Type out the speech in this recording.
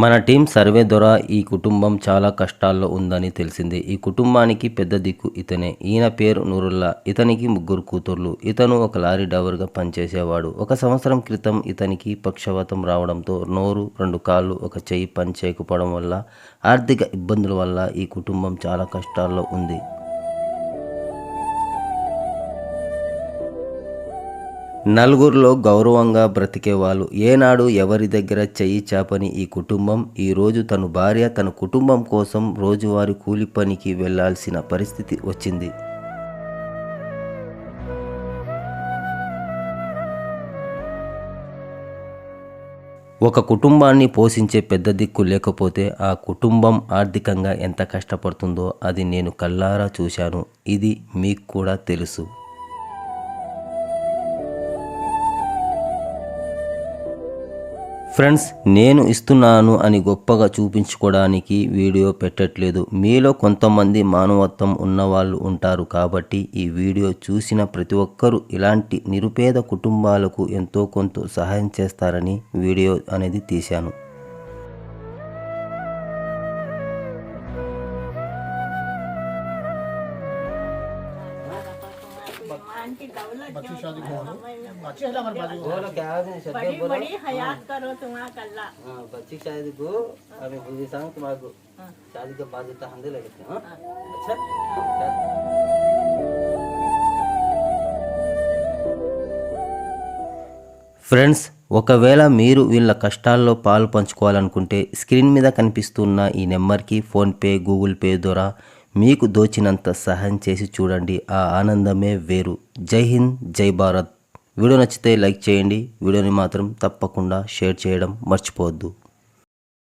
మన team survey ద్వారా ఈ కుటుంబం చాలా కష్టాల్లో ఉందని తెలిసింది. ఈ కుటుంబానికి పెద్ద దిక్కు ఇతనే. ఈయన పేరు నూరుల్లా. ఇతనికి ముగ్గురు కూతుర్లు. ఇతను ఒక లారీ డ్రైవర్గా పనిచేసేవాడు. ఒక సంవత్సరం క్రితం ఇతనికి పక్షవాతం రావడంతో నోరు రెండు కాళ్ళు ఒక చెయ్యి పని చేయకపోవడం వల్ల ఆర్థిక ఇబ్బందుల వల్ల ఈ కుటుంబం చాలా కష్టాల్లో ఉంది. నలుగురిలో గౌరవంగా బ్రతికే వాళ్ళు ఏనాడు ఎవరి దగ్గర చెయ్యి చాపని ఈ కుటుంబం ఈరోజు తన భార్య తన కుటుంబం కోసం రోజువారి కూలి పనికి వెళ్ళాల్సిన పరిస్థితి వచ్చింది. ఒక కుటుంబాన్ని పోషించే పెద్ద దిక్కు లేకపోతే ఆ కుటుంబం ఆర్థికంగా ఎంత కష్టపడుతుందో అది నేను కల్లారా చూశాను. ఇది మీకు కూడా తెలుసు. ఫ్రెండ్స్ నేను ఇస్తున్నాను అని గొప్పగా చూపించుకోవడానికి వీడియో పెట్టట్లేదు. మీలో కొంతమంది మానవత్వం ఉన్నవాళ్ళు ఉంటారు కాబట్టి ఈ వీడియో చూసిన ప్రతి ఒక్కరూ ఇలాంటి నిరుపేద కుటుంబాలకు ఎంతో కొంత సహాయం చేస్తారని వీడియో అనేది తీశాను. बच्ची शादी को अच्छी है हमारे बाजू बोलो क्या बड़ी बड़ी हयात करो तुम्हारा कल्ला बच्ची शादी को अभी बुझे सांग तुम्हारे शादी के बाद इतना हम दे लेते हैं अच्छा ఫ్రెండ్స్ ఒకవేళ మీరు వీళ్ళ కష్టాల్లో పాలు పంచుకోవాలనుకుంటే స్క్రీన్ మీద కనిపిస్తున్న ఈ నెంబర్కి ఫోన్పే గూగుల్ పే ద్వారా మీకు దోచినంత సహాయం చేసి చూడండి. ఆ ఆనందమే వేరు. జై హింద్ జై భారత్. వీడియో నచ్చితే లైక్ చేయండి. వీడియోని మాత్రం తప్పకుండా షేర్ చేయడం మర్చిపోవద్దు.